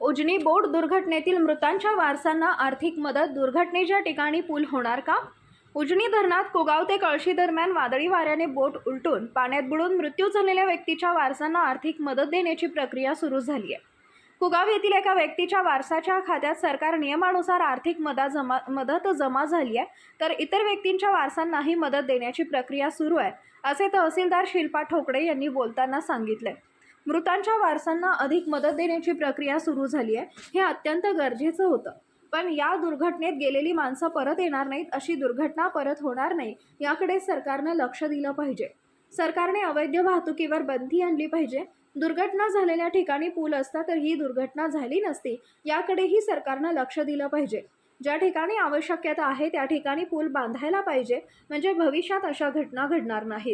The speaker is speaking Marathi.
उजनी बोट दुर्घटनेतील मृतांच्या वारसांना आर्थिक मदत दुर्घटनेच्या ठिकाणी पूल होणार का? उजनी धरणात कुगाव ते कळशी दरम्यान वादळी वाऱ्याने बोट उलटून पाण्यात बुडून मृत्यू झालेल्या व्यक्तीच्या वारसांना आर्थिक मदत देण्याची प्रक्रिया सुरू झाली आहे कुगाव येथील एका व्यक्तीच्या वारसाच्या खात्यात सरकार नियमानुसार आर्थिक मदत जमा मदत जमा झाली आहे तर इतर व्यक्तींच्या वारसांनाही मदत देण्याची प्रक्रिया सुरू आहे असे तहसीलदार शिल्पा ठोकडे यांनी बोलताना सांगितले मृतांच्या वारसांना अधिक मदत देण्याची प्रक्रिया सुरू झाली आहे. हे अत्यंत गरजेचं होतं. पण या दुर्घटनेत गेलेली माणसं परत येणार नाहीत अशी दुर्घटना परत होणार नाही याकडे सरकारनं लक्ष दिलं पाहिजे. सरकारने अवैध वाहतुकीवर बंदी आणली पाहिजे. दुर्घटना झालेल्या ठिकाणी पूल असता तर ही दुर्घटना झाली नसती याकडेही सरकारनं लक्ष दिलं पाहिजे. ज्या ठिकाणी आवश्यकता आहे त्या ठिकाणी पूल बांधायला पाहिजे. म्हणजे भविष्यात अशा घटना घडणार नाहीत.